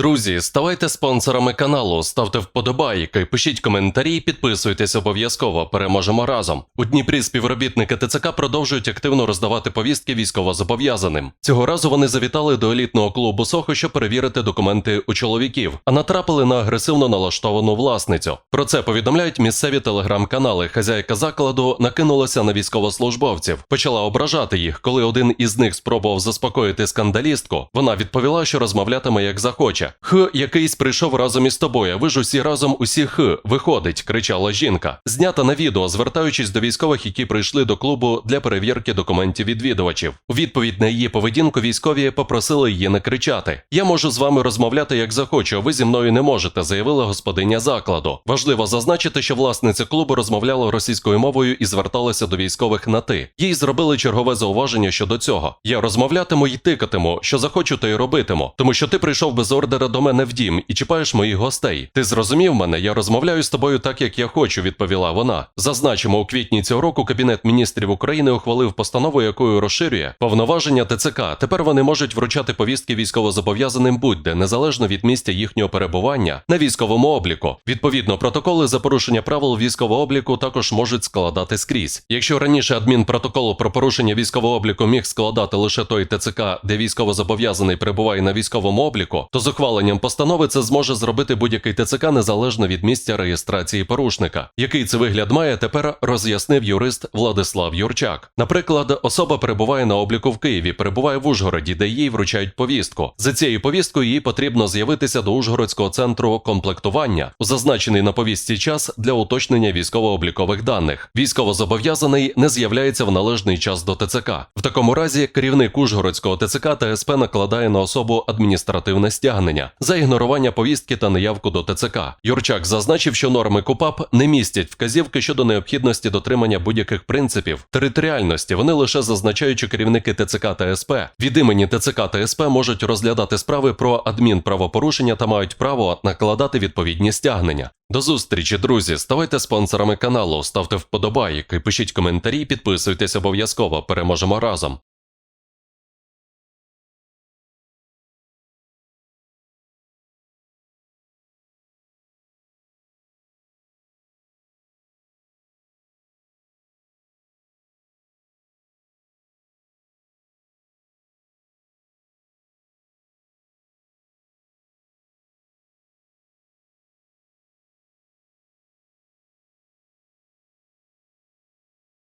Друзі, ставайте спонсорами каналу, ставте вподобайки, пишіть коментарі, підписуйтесь обов'язково. Переможемо разом. У Дніпрі співробітники ТЦК продовжують активно роздавати повістки військовозобов'язаним. Цього разу вони завітали до елітного клубу Сохо, щоб перевірити документи у чоловіків, а натрапили на агресивно налаштовану власницю. Про це повідомляють місцеві телеграм-канали. Хазяйка закладу накинулася на військовослужбовців, почала ображати їх. Коли один із них спробував заспокоїти скандалістку, вона відповіла, що розмовлятиме як захоче. Х, якийсь прийшов разом із тобою. Ви ж усі разом усі х виходить, кричала жінка. Знята на відео, звертаючись до військових, які прийшли до клубу для перевірки документів відвідувачів. У відповідь на її поведінку військові попросили її не кричати. Я можу з вами розмовляти як захочу, а ви зі мною не можете, заявила господиня закладу. Важливо зазначити, що власниця клубу розмовляла російською мовою і зверталася до військових на ти. Їй зробили чергове зауваження щодо цього. Я розмовлятиму і тикатиму, що захочу, то й робитиму, тому що ти прийшов без ордера до мене в дім і чіпаєш моїх гостей. Ти зрозумів мене? Я розмовляю з тобою так, як я хочу, відповіла вона. Зазначимо, у квітні цього року Кабінет міністрів України ухвалив постанову, якою розширює повноваження ТЦК. Тепер вони можуть вручати повістки військовозобов'язаним будь-де, незалежно від місця їхнього перебування на військовому обліку. Відповідно, протоколи за порушення правил військового обліку також можуть складати скрізь. Якщо раніше адмінпротокол про порушення військового обліку міг складати лише той ТЦК, де військовозобов'язаний перебуває на військовому обліку, то ухваленням постанови це зможе зробити будь-який ТЦК незалежно від місця реєстрації порушника. Який це вигляд має, тепер роз'яснив юрист Владислав Юрчак. Наприклад, особа перебуває на обліку в Києві, перебуває в Ужгороді, де їй вручають повістку. За цією повісткою їй потрібно з'явитися до Ужгородського центру комплектування зазначений на повістці час для уточнення військово-облікових даних. Військовозобов'язаний не з'являється в належний час до ТЦК. В такому разі керівник Ужгородського ТЦК та СП накладає на особу адміністративне стягнення за ігнорування повістки та неявку до ТЦК. Юрчак зазначив, що норми КУПАП не містять вказівки щодо необхідності дотримання будь-яких принципів територіальності. Вони лише зазначають, що керівники ТЦК та СП від імені ТЦК та СП можуть розглядати справи про адмінправопорушення та мають право накладати відповідні стягнення. До зустрічі, друзі. Ставайте спонсорами каналу, ставте вподобайки, пишіть коментарі, підписуйтесь обов'язково. Переможемо разом.